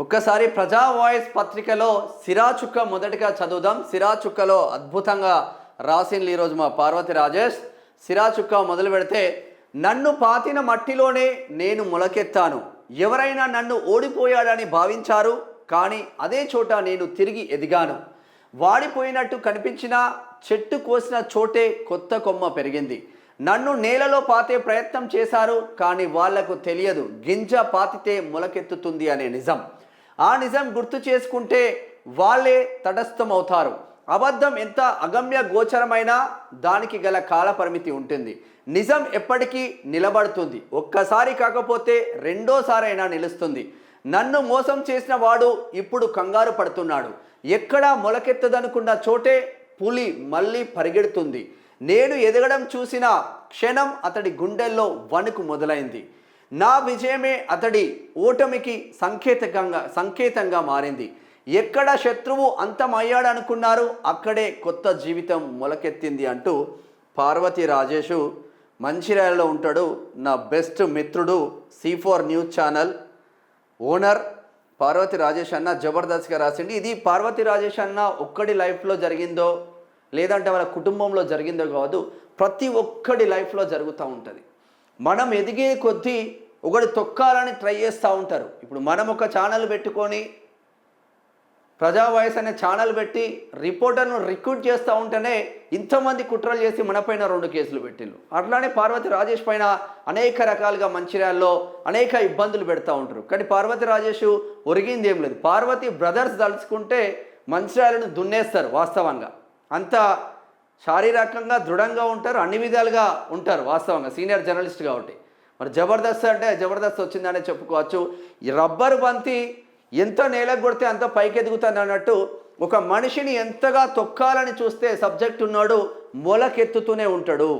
ఒక్కసారి ప్రజా వాయిస్ పత్రికలో సిరాచుక్క మొదటిగా చదువుదాం. సిరాచుక్కలో అద్భుతంగా రాసింది ఈరోజు మా పార్వతి రాజేష్. సిరాచుక్క మొదలు పెడితే నన్ను పాతిన మట్టిలోనే నేను మొలకెత్తాను. ఎవరైనా నన్ను ఓడిపోయాడని భావించారు కానీ అదే చోట నేను తిరిగి ఎదిగాను. వాడిపోయినట్టు కనిపించిన చెట్టు కోసిన చోటే కొత్త కొమ్మ పెరిగింది. నన్ను నేలలో పాతే ప్రయత్నం చేశారు కానీ వాళ్ళకు తెలియదు గింజ పాతితే మొలకెత్తుతుంది అనే నిజం. ఆ నిజం గుర్తు చేసుకుంటే వాళ్ళే తటస్థమవుతారు. అబద్ధం ఎంత అగమ్య గోచరమైనా దానికి గల కాలపరిమితి ఉంటుంది. నిజం ఎప్పటికీ నిలబడుతుంది. ఒక్కసారి కాకపోతే రెండోసారైనా నిలుస్తుంది. నన్ను మోసం చేసిన వాడు ఇప్పుడు కంగారు పడుతున్నాడు. ఎక్కడా మొలకెత్తదనుకున్న చోటే పులి మళ్ళీ పరిగెడుతుంది. నేను ఎదగడం చూసిన క్షణం అతడి గుండెల్లో వణుకు మొదలైంది. నా విజయమే అతడి ఓటమికి సంకేతకంగా సంకేతంగా మారింది. ఎక్కడ శత్రువు అంతమయ్యాడనుకున్నారు అక్కడే కొత్త జీవితం మొలకెత్తింది అంటూ పార్వతి రాజేషు మంచిర్యాలలో ఉంటాడు. నా బెస్ట్ మిత్రుడు C four news channel owner Parvathi Rajesh అన్న జబర్దస్త్గా రాసింది ఇది పార్వతి రాజేష్ అన్న ఒక్కడి లైఫ్లో జరిగిందో లేదంటే వాళ్ళ కుటుంబంలో జరిగిందో కాదు ప్రతి ఒక్కడి లైఫ్లో జరుగుతూ ఉంటుంది. మనం ఎదిగే కొద్దీ ఒకటి తొక్కాలని ట్రై చేస్తూ ఉంటారు. ఇప్పుడు మనం ఒక ఛానల్ పెట్టుకొని ప్రజా వాయిస్ అనే ఛానల్ పెట్టి రిపోర్టర్ను రిక్రూట్ చేస్తూ ఉంటేనే ఇంతమంది కుట్రలు చేసి మనపైన రెండు కేసులు పెట్టిళ్ళు అట్లానే పార్వతి రాజేష్ పైన అనేక రకాలుగా మంచిర్యాల్లో అనేక ఇబ్బందులు పెడతా ఉంటారు. కానీ పార్వతి రాజేష్ ఒరిగింది ఏం లేదు. పార్వతి బ్రదర్స్ తలుచుకుంటే మంచిర్యాలను దున్నేస్తారు వాస్తవంగా. అంత శారీరకంగా దృఢంగా ఉంటారు అన్ని విధాలుగా ఉంటారు వాస్తవంగా సీనియర్ జర్నలిస్ట్ కాబట్టి. మరి జబర్దస్త్ అంటే జబర్దస్త్ వచ్చిందనే చెప్పుకోవచ్చు. ఈ రబ్బర్ బంతి ఎంత నేలకు కొడితే అంత పైకి ఎదుగుతాను అన్నట్టు ఒక మనిషిని ఎంతగా తొక్కాలని చూస్తే సబ్జెక్ట్ ఉన్నాడు మొలకెత్తుతూనే ఉంటాడు.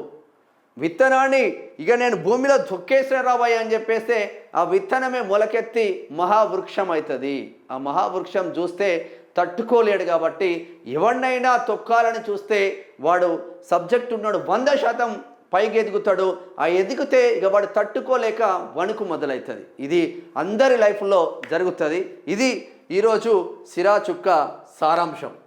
విత్తనాన్ని ఇక నేను భూమిలో తొక్కేసిన రాబోయే అని చెప్పేస్తే ఆ విత్తనమే మొలకెత్తి మహావృక్షం అవుతుంది ఆ మహావృక్షం చూస్తే తట్టుకోలేడు కాబట్టి ఎవరినైనా తొక్కాలని చూస్తే వాడు సబ్జెక్ట్ ఉన్నాడు వంద శాతం పైకి ఎదుగుతాడు. ఆ ఎదిగితే ఇక వాడు తట్టుకోలేక వణుకు మొదలవుతుంది ఇది అందరి లైఫ్లో జరుగుతుంది. ఇది ఈరోజు సిరా చుక్క సారాంశం.